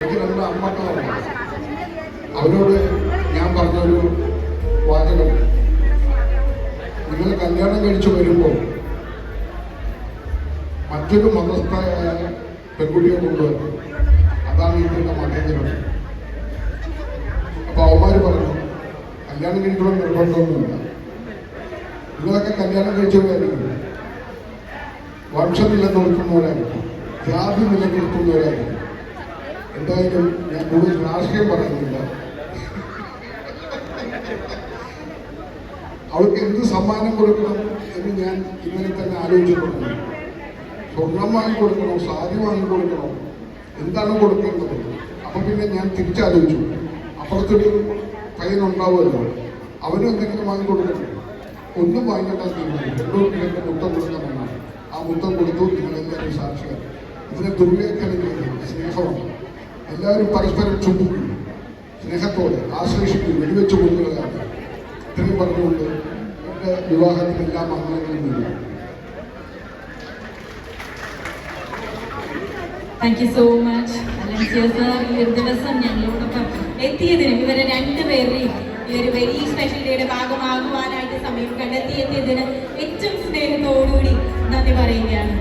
രണ്ട് അമ്മക്കളാണ് അവരോട് ഞാൻ പറഞ്ഞൊരു വാചകം. നിങ്ങൾ കല്യാണം കഴിച്ചു വരുമ്പോൾ മറ്റൊരു മതസ്ഥയായ പെൺകുട്ടിയെ കൊണ്ടുവരും അതാണ് ഇതിന്റെ മതേന്ദ്രം അപ്പൊ അവന്മാര് പറഞ്ഞു കല്യാണം കഴിക്കണം നിർബന്ധമൊന്നുമില്ല. നിങ്ങളൊക്കെ കല്യാണം കഴിച്ചവരായിരിക്കും. വംശം നിലനിർത്തുന്നവരായിരിക്കും ജാതി നിലനിർത്തുന്നവരായിരിക്കും എന്തായാലും ഞാൻ കൂടുതൽ രാഷ്ട്രീയം പറയുന്നില്ല. അവൾക്ക് എന്ത് സമ്മാനം കൊടുക്കണം എന്ന് ഞാൻ ഇന്നലെ തന്നെ ആലോചിച്ചിട്ടുണ്ട് സ്വർണം വാങ്ങി കൊടുക്കണോ സാരി വാങ്ങി കൊടുക്കണോ എന്താണ് കൊടുക്കേണ്ടത്? അപ്പൊ പിന്നെ ഞാൻ തിരിച്ചാലോചിച്ചു. അപ്പുറത്തൊരു പയ്യൻ ഉണ്ടാവുമല്ലോ അവനും എന്തെങ്കിലും വാങ്ങി കൊടുക്കണം ഒന്നും വാങ്ങിക്കേണ്ട തീരുമാനം രണ്ടു മുത്തം കൊടുക്കണമെന്നാണ് ആ മുത്തം കൊടുത്തു നിങ്ങളെല്ലാവരും സാക്ഷിയാണ് ഇതിനെ ദുർവ്യാഖ്യാനിക്കുന്നത് സ്നേഹമാണ്. എല്ലാവരും പരസ്പരം ചുംബിക്കും സ്നേഹത്തോടെ ആശ്ലേഷിക്കും വെടിവെച്ച് കൊടുക്കുന്നതാണ് ഇത്രയും പറഞ്ഞുകൊണ്ട് എന്റെ വിവാഹത്തിന് എല്ലാ മംഗളങ്ങളും നൽകും thank you so much Alencier sir ഈ ഒരു ദിവസം ഞങ്ങളോടൊപ്പം എത്തിയതിന് ഇവരെ രണ്ടുപേരുടെയും ഈ ഒരു വെരി സ്പെഷ്യൽ ഡേയുടെ ഭാഗമാകുവാനായിട്ട് സമയം കണ്ടെത്തിയെത്തിയതിന് ഏറ്റവും സ്നേഹത്തോടുകൂടി നന്ദി പറയുകയാണ്.